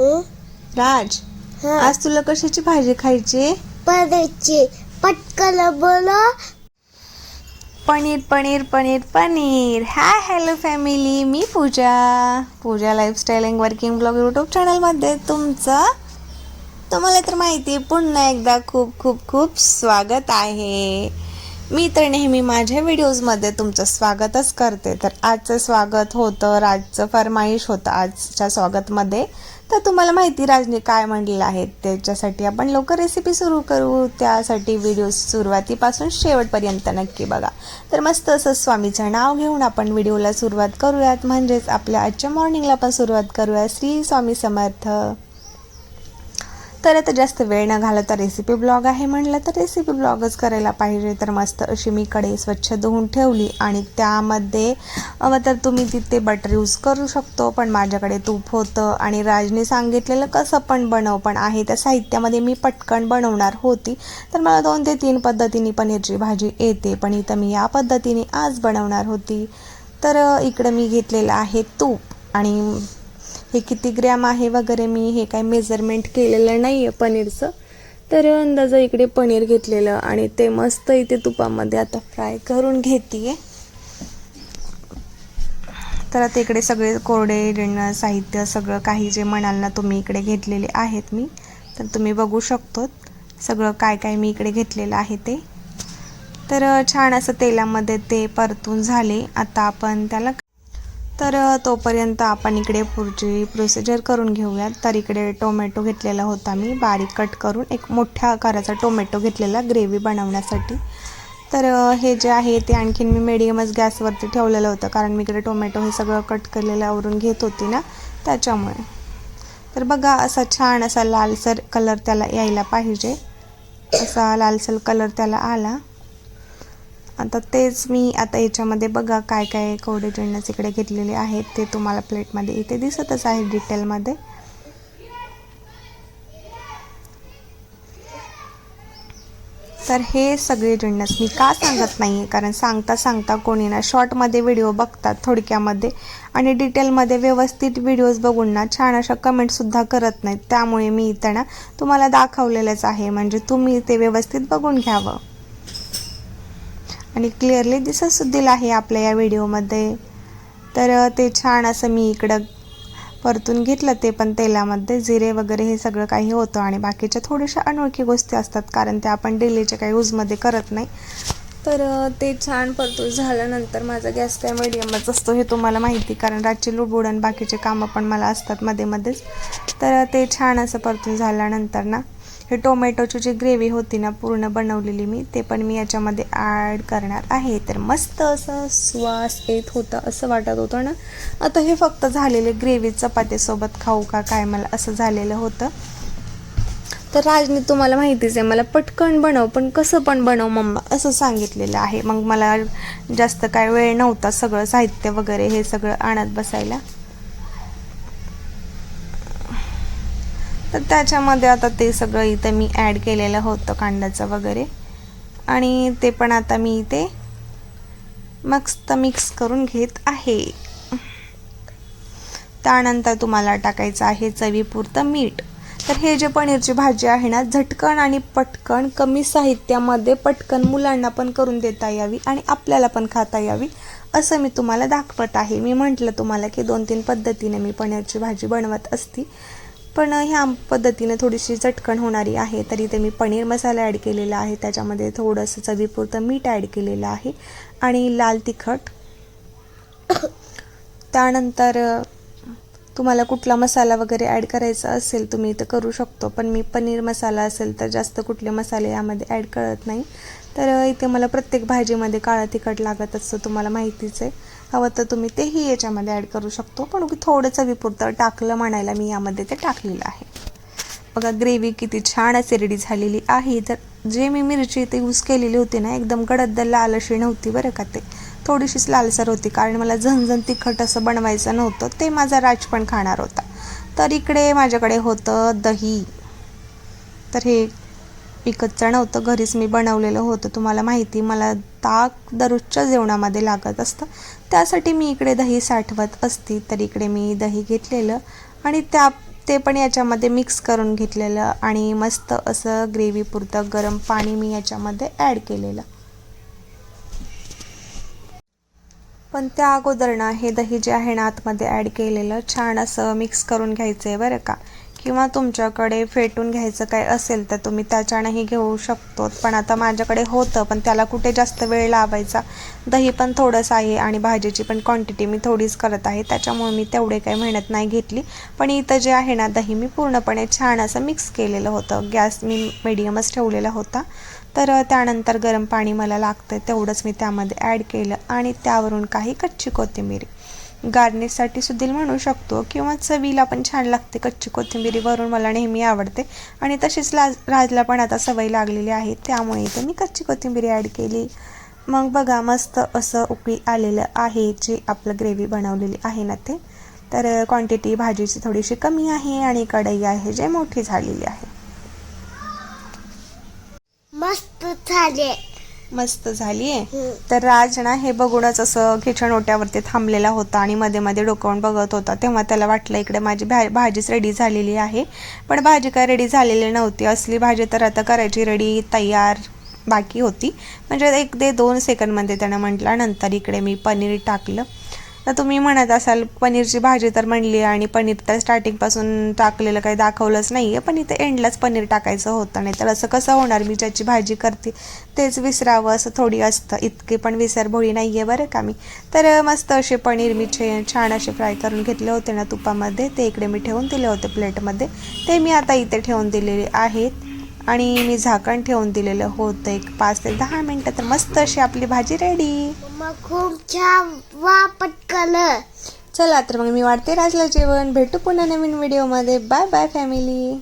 राज हा. आज तुला कशाची भाजी खायची? पराठे पटकन बोला. Paneer paneer paneer paneer. Hi hello family me Pooja. Pooja lifestyle and working blog YouTube चॅनलमध्ये तुमचं तुम्हाला तर माहिती पुन्हा एकदा खूप खूप खूप स्वागत आहे. मी तर नेहमी माझ्या व्हिडिओजमध्ये तुमचं स्वागतच करते. तर आजचं स्वागत होतं राजचं फरमाईश होतं आजच्या स्वागतमध्ये. तर तुम्हाला माहिती राजने काय म्हणलेलं आहे त्याच्यासाठी आपण लवकर रेसिपी सुरू करू. त्यासाठी व्हिडिओ सुरुवातीपासून शेवटपर्यंत नक्की बघा. तर मस्त असं स्वामीचं नाव घेऊन आपण व्हिडिओला सुरुवात करूयात. म्हणजेच आपल्या आजच्या मॉर्निंगला पण सुरुवात करूया. श्री स्वामी समर्थ. तर आता जास्त वेळ न घालता रेसिपी ब्लॉग आहे म्हणलं तर रेसिपी ब्लॉगच करायला पाहिजे. तर मस्त अशी मी कडे स्वच्छ धुवून ठेवली आणि त्यामध्ये तर तुम्ही तिथे बटर यूज करू शकतो पण माझ्याकडे तूप होतं आणि राजने सांगितलेलं कसं पण बनव पण आहे त्या साहित्यामध्ये मी पटकन बनवणार होती. तर मला दोन ते तीन पद्धतीने पनीरची भाजी येते पण इथं मी या पद्धतीने आज बनवणार होती. तर इकडं मी घेतलेलं आहे तूप आणि हे किती ग्रॅम आहे वगैरे मी हे काय मेजरमेंट केलेलं नाही आहे पनीरचं. तर अंदाज इकडे पनीर घेतलेलं आणि ते मस्त इथे तुपामध्ये आता फ्राय करून घेते तर आता इकडे सगळे कोरडे साहित्य सगळं काही जे म्हणाल ना तुम्ही इकडे घेतलेले आहेत मी. तर तुम्ही बघू शकतो सगळं काय काय मी इकडे घेतलेलं आहे ते. तर छान असं तेलामध्ये ते परतून झाले. आता आपण त्याला तर तोपर्यंत आपण इकडे पुढची प्रोसिजर करून घेऊयात. तर इकडे टोमॅटो घेतलेला होता मी बारीक कट करून एक मोठ्या आकाराचा टोमॅटो घेतलेला ग्रेव्ही बनवण्यासाठी. तर हे जे आहे ते आणखीन मी मिडियमच गॅसवरती ठेवलेलं होतं कारण मी इकडे टोमॅटो हे सगळं कट केलेलं आवरून घेत होती ना त्याच्यामुळे. तर बघा असा छान असा लालसर कलर त्याला यायला पाहिजे. असा लालसर कलर त्याला आला. आता तेच मी आता याच्यामध्ये बघा काय काय कवडे जिन्नस इकडे घेतलेले आहेत ते तुम्हाला प्लेटमध्ये इथे दिसतच आहे डिटेलमध्ये तर हे सगळे जिन्नस मी का सांगत नाही आहे कारण सांगता सांगता कोणी ना शॉर्टमध्ये व्हिडिओ बघतात थोडक्यामध्ये आणि डिटेलमध्ये व्यवस्थित व्हिडिओज बघून ना छान अशा कमेंटसुद्धा करत नाहीत. त्यामुळे मी इथं ना तुम्हाला दाखवलेलंच आहे म्हणजे तुम्ही ते व्यवस्थित बघून घ्यावं. आणि क्लिअरली दिसत सुद्धा आहे आपल्या या व्हिडिओमध्ये तर ते छान असं मी इकडं परतून घेतलं ते पण तेलामध्ये. जिरे वगैरे हे सगळं काही होतं आणि बाकीच्या थोड्याशा अनोळखी गोष्टी असतात कारण ते आपण डेलीच्या काही यूजमध्ये करत नाही. तर ते छान परतून झाल्यानंतर माझा गॅस काय मिडियमच असतो हे तुम्हाला माहिती कारण रातची लुडबुड आणि बाकीचे कामं पण मला असतात मध्ये मध्येच. तर ते छान असं परतून झाल्यानंतर ना हे टोमॅटोची जी ग्रेव्ही होती ना पूर्ण बनवलेली मी ते पण मी याच्यामध्ये ॲड करणार आहे. तर मस्त असं श्वास येत होता असं वाटत होतं ना. आता हे फक्त झालेले ग्रेव्ही चपातीसोबत खाऊ का काय मला असं झालेलं होतं. तर राजनी तुम्हाला माहितीच आहे मला पटकन बनव पण कसं पण बनव मम्मा असं सांगितलेलं आहे. मग मला जास्त काय वेळ नव्हता सगळं साहित्य वगैरे हे सगळं आणत बसायला. तर त्याच्यामध्ये आता ते सगळं इथं मी ॲड केलेलं होतं कांद्याचं वगैरे. आणि ते पण आता मी इथे मस्त मिक्स करून घेत आहे. त्यानंतर तुम्हाला टाकायचं आहे चवीपुरतं मीठ. तर हे जे पनीरची भाजी आहे ना झटकन आणि पटकन कमी साहित्यामध्ये पटकन मुलांना पण करून देता यावी आणि आपल्याला पण खाता यावी असं मी तुम्हाला दाखवत आहे. मी म्हटलं तुम्हाला की दोन तीन पद्धतीने मी पनीरची भाजी बनवत असती. पण ह्या पद्धतीने थोडीशी चटकण होणारी आहे. तरी ते मी पनीर मसाला ॲड केलेला आहे. त्याच्यामध्ये थोडंसं चवीपुरतं मीठ ॲड केलेलं आहे. आणि लाल तिखट. त्यानंतर तुम्हाला कुठला मसाला वगैरे ॲड करायचा असेल तुम्ही इथं करू शकतो. पण मी पनीर मसाला असेल तर जास्त कुठले मसाले यामध्ये ॲड करत नाही. तर इथे मला प्रत्येक भाजीमध्ये काळं तिखट लागत असतं तुम्हाला माहितीच आहे. हवं तर तुम्ही तेही याच्यामध्ये ॲड करू शकतो. पण उगी थोडं चवीपुरतं टाकलं म्हणायला मी यामध्ये ते टाकलेलं आहे. बघा ग्रेव्ही किती छान असे रेडी झालेली आहे. तर जे मी मिरची इथे यूज केलेली होती ना एकदम गडद लाल अशी नव्हती बरं का ते. थोडीशीच लालसर होती कारण मला झणझण तिखट असं बनवायचं नव्हतं. ते माझा राज पण खाणार होता. तर इकडे माझ्याकडे होतं दही. तर हे विकतचं नव्हतं घरीच मी बनवलेलं होतं. तुम्हाला माहिती मला ताक दररोजच्या जेवणामध्ये लागत असतं. त्यासाठी मी इकडे दही साठवत असती तर इकडे मी दही घेतलेलं आणि त्या ते पण याच्यामध्ये मिक्स करून घेतलेलं आणि मस्त असं ग्रेव्हीपुरतं गरम पाणी मी याच्यामध्ये ॲड केलेलं. पण त्या अगोदर ना हे दही जे आहे ना आतमध्ये ॲड केलेलं छान असं मिक्स करून घ्यायचं आहे बरं का. किंवा तुमच्याकडे फेटून घ्यायचं काय असेल तर तुम्ही त्याच्यानंही घेऊ शकतो पण आता माझ्याकडे होतं पण त्याला कुठे जास्त वेळ लावायचा? दही पण थोडंसं आहे आणि भाजीची पण क्वांटिटी मी थोडीच करत आहे त्याच्यामुळे मी तेवढे काही मेहनत नाही घेतली. पण इथं जे आहे ना दही मी पूर्णपणे छान असं मिक्स केलेलं होतं. गॅस मी मीडियमच ठेवलेला होता. तर त्यानंतर गरम पाणी मला लागतं तेवढंच मी त्यामध्ये ॲड केलं आणि त्यावरून काही कच्ची कोथिंबीर. गार्निशसाठी सुद्धा म्हणू शकतो किंवा चवीला पण छान लागते कच्ची कोथिंबीरीवरून मला नेहमी आवडते. आणि तशीच लाज राजला पण आता सवय लागलेली आहे त्यामुळे इथे मी कच्ची कोथिंबिरी ॲड केली. मग बघा मस्त असं उकळी आलेलं आहे जे आपलं ग्रेव्ही बनवलेली आहे ना ते. तर क्वांटिटी भाजीची थोडीशी कमी आहे आणि कढई आहे जे मोठी झालेली आहे मस्त झाले मस्त झाली आहे. तर राज ना हे बघूनच असं किचन ओट्यावरती थांबलेला होता आणि मध्ये मध्ये डोकावून बघत होता. तेव्हा त्याला वाटलं इकडे माझी भा भाजीच रेडी झालेली आहे. पण भाजी काय रेडी झालेली नव्हती. असली भाजी तर आता करायची रेडी तयार बाकी होती. म्हणजे एक दे दोन सेकंडमध्ये त्यानं म्हटलं नंतर इकडे मी पनीर टाकलं. तर तुम्ही म्हणत असाल पनीरची भाजी तर म्हणली आणि पनीर तर स्टार्टिंगपासून टाकलेलं काही दाखवलंच नाही आहे पण इथे एंडलाच पनीर टाकायचं होतं. नाही तर असं कसं होणार? मी ज्याची भाजी करते तेच विसरावं असं थोडी असतं. इतकी पण विसरभोळी नाही आहे बरं का मी. तर मस्त असे पनीर मी छे छान असे फ्राय करून घेतले होते ना तुपामध्ये. ते इकडे मी ठेवून दिले होते प्लेटमध्ये. ते मी आता इथे ठेवून दिलेले आहेत. आणि मी झाकण ठेवून दिलेलं होतं. एक पाच ते दहा मिनटं तर मस्त अशी आपली भाजी रेडी मम्मा खूप छान. वा पटकन. चला तर मग मी वाटते राजला जेवण. भेटू पुन्हा नवीन व्हिडिओमध्ये बाय बाय फॅमिली